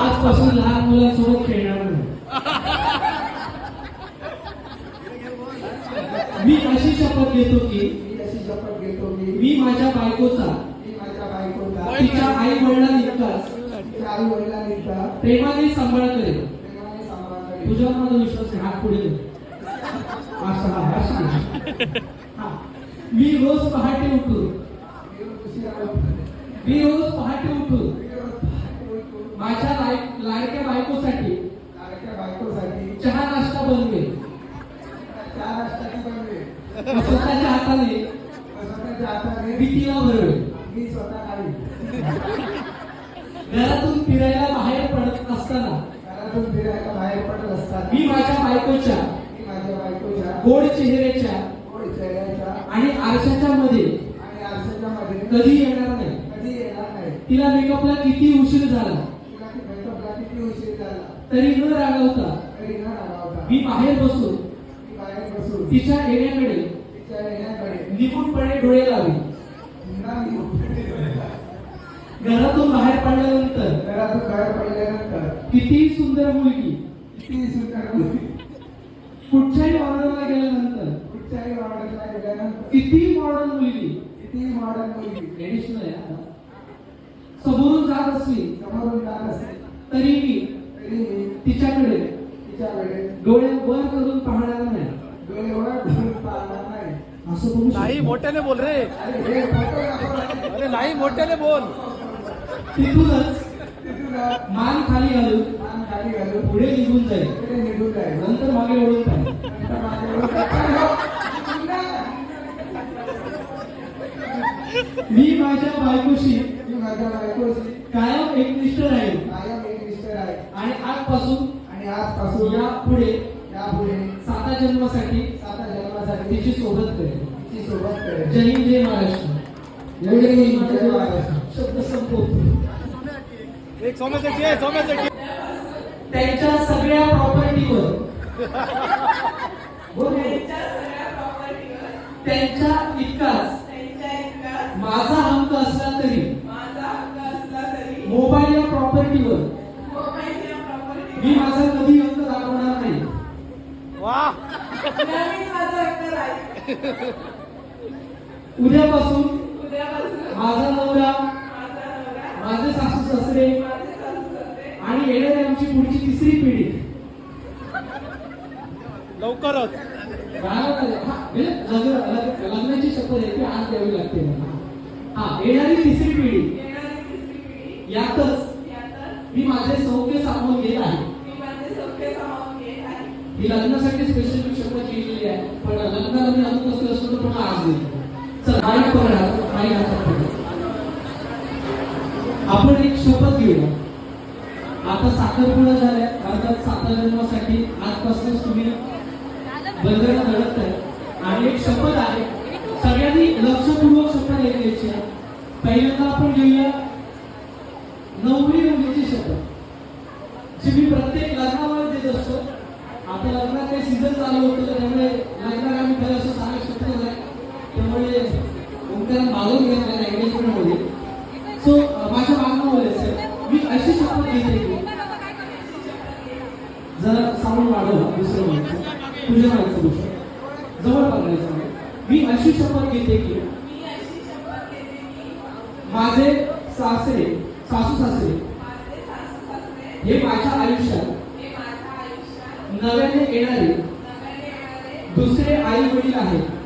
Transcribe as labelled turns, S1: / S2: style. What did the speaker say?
S1: आजपासून लहान मुलांसोबत खेळणार नाही मी अशी शपथ घेतो की
S2: मी अशी शपथ घेतो की
S1: मी माझ्या बायकोचा
S2: मी माझ्या बायकोचा
S1: तिच्या आई वडिलांइतकाच
S2: तिच्या आई वडिलांचा
S1: प्रेमाने सांभाळ करेल
S2: प्रेमाने सांभाळ करेल.
S1: तुझ्यावर माझा विश्वास आहे हात पुढे मी रोज पहाटे उठून
S2: मी उठतो.
S1: मी रोज पहाटे उठून
S2: मी रोज पहाटे उठून
S1: माझ्या लाय- लाडक्या बायकोसाठी
S2: लाडक्या बायकोसाठी
S1: चहा नाश्ता बनवेल स्वतःच्या हाताने
S2: स्वतःच्या हाताने
S1: मी तिला भरवेल
S2: मी स्वतः नाही.
S1: घरातून फिरायला बाहेर पडत असताना
S2: घरातून फिरायला बाहेर पडत असताना
S1: मी माझ्या बायकोच्या
S2: मी माझ्या बायकोच्या
S1: गोड चेहऱ्याच्या
S2: गोड चेहऱ्याच्या
S1: आणि आरशाच्या मध्ये
S2: आणि आरशाच्या मध्ये
S1: कधी येणार नाही.
S2: कधी येणार नाही.
S1: तिला मेकअपला किती उशीर झाला?
S2: तिला ती मेकअपला किती उशीर झाला?
S1: तरी न रागवता
S2: तरी न रागावता
S1: मी बाहेर बसून
S2: बाहेर बसून.
S1: तिच्या येण्याकडे
S2: तिच्या येण्याकडे.
S1: निपुणपणे डोळे लावी.
S2: पुन्हा मी
S1: घरातून बाहेर पडल्यानंतर
S2: घरातून बाहेर पडल्यानंतर.
S1: किती सुंदर मुलगी.
S2: किती सुंदर मुलगी.
S1: कुठच्याही ऑर्डरला गेल्यानंतर
S2: कुठच्याही ऑर्डरला गेल्यानंतर.
S1: किती मॉडर्न मुलगी.
S2: किती मॉडर्न मुलगी.
S1: ट्रेडिशनल आहे. समोरून जात असली
S2: समोरून जात असते
S1: तरी मी
S2: तरी मी
S1: तिच्याकडे
S2: तिच्याकडे
S1: डोळे वर करून पाहणार नाही.
S2: डोळे वर करून पाहणार नाही.
S1: असं बघू
S3: नाही. मोठ्याने बोल रे.
S2: अरे हे
S3: नाही मोठ्याने बोल.
S1: तिथूनच
S2: तिथून
S1: मान खाली घालून
S2: मान खाली घालून
S1: पुढे निघून जाईल.
S2: पुढे निघून जाईल.
S1: नंतर मागे
S2: जाईल. पुन्हा
S1: मी माझ्या बायकोशी
S2: मी माझ्या बायकोशी
S1: कायम एकनिष्ठ राहील
S2: कायम एक मिस्टर आहे
S1: आणि आजपासून
S2: आणि आजपासून
S1: या पुढे
S2: यापुढे
S1: साता जन्मासाठी
S2: साता जन्मासाठी
S1: तिची सोबत करेल
S2: तिची सोबत करेल
S1: जय हिंद जय महाराष्ट्र.
S2: जय हिंद, जय महाराष्ट्र.
S1: शब्द संपवतो. त्यांच्या सगळ्या प्रॉपर्टीवर त्यांच्या इतकाच. माझा हक्क असला तरी. मोबाईल उद्यापासून माझा नवरा माझे सासू सासरे आणि येणारी आमची पुढची तिसरी पिढी.
S3: लवकरच.
S1: हा, म्हणजे लग्न लग्न- लग्नाची शपथ आहे ती आज द्यावी लागते हा येणारी तिसरी पिढी. यातच मी माझे सौख्य सामावून घेत आहे. ही लग्नासाठी स्पेशल मी केलेली आहे. पण लग्नाला मी अजून कसं असतो तर पण आज नाही पकडा हातात पकडा. आपण एक शपथ घेऊया. आता साखरपुडा झाल्या अर्थात साखर जन्मासाठी आजपासूनच तुम्ही बंधनं लढत आहे आणि एक शपथ आहे सगळ्यांनी लक्षपूर्वक शपथ घ्यायची आहे. पहिल्यांदा आपण घेऊया नवरी मुलीची शपथ जी मी प्रत्येक लग्नामध्ये देत असतो आता लग्नात काही चालू होतं त्यामुळे लग्नात आम्ही खरं असं सांगा शकतो आहे त्यामुळे ओंकार मागून घेतलं माझ्या एंगेजमेंटमध्ये सो माझ्या मागणं बोलायचं मी अशी शपथ घेते की जरा साऊंड वाढव दुसरं माणसं. तुझ्या माणसं गोष्ट. जवळ बघायचं मी अशी शपथ घेते की माझे सासरे सासू सासरे हे माझ्या आयुष्यात नव्याने येणारे दुसरे आई वडील आहेत.